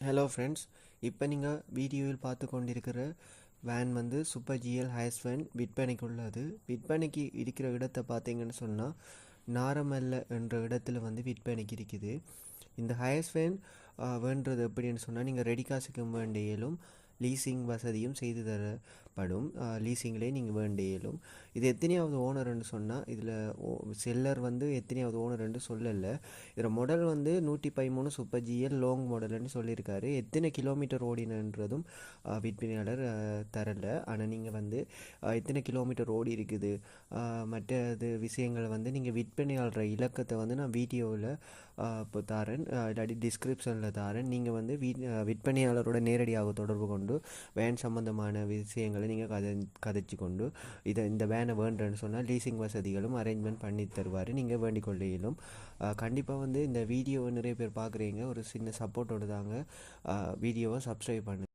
Hello friends இப்போ நீங்கள் வீடியோவில் பார்த்து கொண்டிருக்கிற வேன் வந்து சூப்பர் ஜிஎல் ஹைஸ் வேன் விற்பனைக்கு உள்ளது விற்பனைக்கு இருக்கிற இடத்தை பார்த்தீங்கன்னு சொன்னால் நாரமல்ல என்ற இடத்துல வந்து விற்பனைக்கு இருக்குது. இந்த ஹைஸ் வேன் வேண்டது எப்படின்னு சொன்னால் நீங்கள் ரெடி காசுக்கு வேண்டியலும் லீசிங் வசதியும் செய்து தரப்படும் லீசிங்லேயே நீங்கள் வேண்டியலும். இது எத்தனையாவது ஓனர்னு சொன்னால் இதில் செல்லர் வந்து எத்தனையாவது ஓனர்னு சொல்லலை. இதில் மாடல் வந்து நூற்றி பதிமூணு சூப்பர் ஜிஎல் லாங் மாடல்னு சொல்லியிருக்காரு. எத்தனை கிலோமீட்டர் ஓடினன்றதும் விற்பனையாளர் தரலை. ஆனால் நீங்கள் வந்து எத்தனை கிலோமீட்டர் ஓடி இருக்குது மற்ற இது விஷயங்களை வந்து நீங்கள் விற்பனையாளர் இலக்கத்தை வந்து நான் வீடியோவில் இப்போ தாரேன். இல்லாட்டி டிஸ்கிரிப்ஷனில் தாரேன். நீங்கள் வந்து வீ விற்பனையாளரோட நேரடியாக தொடர்பு கொண்டு வேன் சம்பந்தமான விஷயங்களை நீங்கள் கதை கதைச்சு கொண்டு இதை இந்த வேனை வேண்டுன்னு சொன்னால் லீசிங் வசதிகளும் அரேஞ்ச்மெண்ட் பண்ணி தருவார். நீங்கள் வேண்டிக் கொள்ளையிலும் கண்டிப்பாக வந்து இந்த வீடியோவை நிறைய பேர் பார்க்குறீங்க ஒரு சின்ன சப்போர்ட்டோடு தாங்க வீடியோவை சப்ஸ்கிரைப் பண்ணு